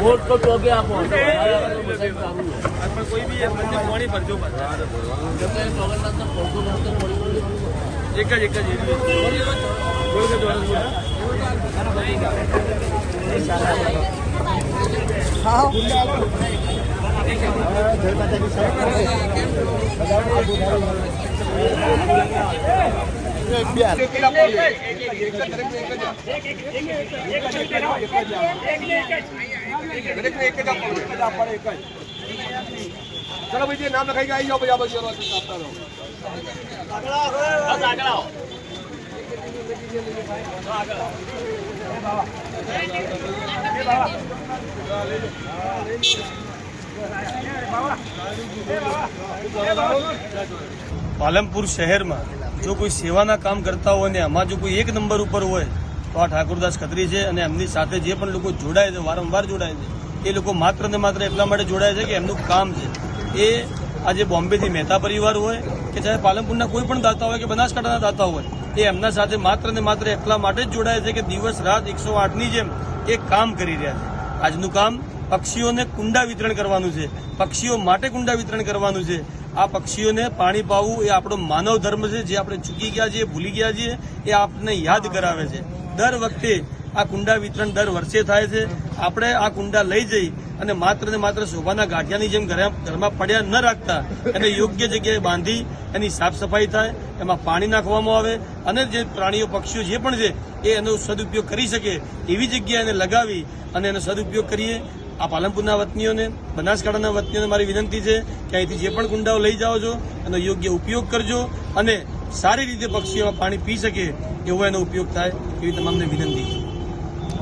Vote તો ચોકે આપો કોઈ બી પાણી ભરજો. એક જ એક જ એવી બોલ ચલો ભાઈ નામ લખાઈ ગયા આવી જાઓ પછી આ બાજુ રહો પાલનપુર શહેરમાં જો કોઈ સેવાના કામ કરતા હોય ને આમાં જો કોઈ એક નંબર ઉપર હોય, તો આ ઠાકોરદાસ ખત્રી છે અને એમની સાથે જે પણ લોકો જોડાય છે, વારંવાર જોડાય છે, એ લોકો માત્ર ને માત્ર એટલા માટે જોડાય છે કે એમનું કામ છે. એ આજે બોમ્બેથી મહેતા પરિવાર હોય કે ચાહે પાલનપુરના કોઈ પણ દાતા હોય કે બનાસકાંઠાના દાતા હોય, એ એમના સાથે માત્ર ને માત્ર એટલા માટે જ જોડાય છે કે દિવસ રાત એકસો આઠની જેમ એ કામ કરી રહ્યા છે. આજનું કામ પક્ષીઓને કુંડા વિતરણ કરવાનું છે. પક્ષીઓ માટે કુંડા વિતરણ કરવાનું છે. આ પક્ષીઓને પાણી પાવું એ આપણો માનવ ધર્મ છે, જે આપણે ચૂકી ગયા છીએ, ભૂલી ગયા છીએ, એ આપણને યાદ કરાવે છે. દર વખતે આ કુંડા વિતરણ દર વર્ષે થાય છે. આપણે આ કુંડા લઈ જઈ અને માત્ર ને માત્ર શોભાના ગાંઠિયાની જેમ ઘરે ઘરમાં પડ્યા ન રાખતા, એને યોગ્ય જગ્યાએ બાંધી એની સાફ સફાઈ થાય, એમાં પાણી નાખવામાં આવે અને જે પ્રાણીઓ, પક્ષીઓ જે પણ છે, એ એનો સદુપયોગ કરી શકે એવી જગ્યાએ એને લગાવી અને એનો સદુપયોગ કરીએ. આ પાલનપુરના વતનીઓને, બનાસકાંઠાના વતનીઓને મારી વિનંતી છે કે અહીંથી જે પણ કુંડાઓ લઈ જાઓ છો, એનો યોગ્ય ઉપયોગ કરજો અને સારી રીતે પક્ષીઓમાં પાણી પી શકે એવો એનો ઉપયોગ થાય એવી તમામને વિનંતી છે.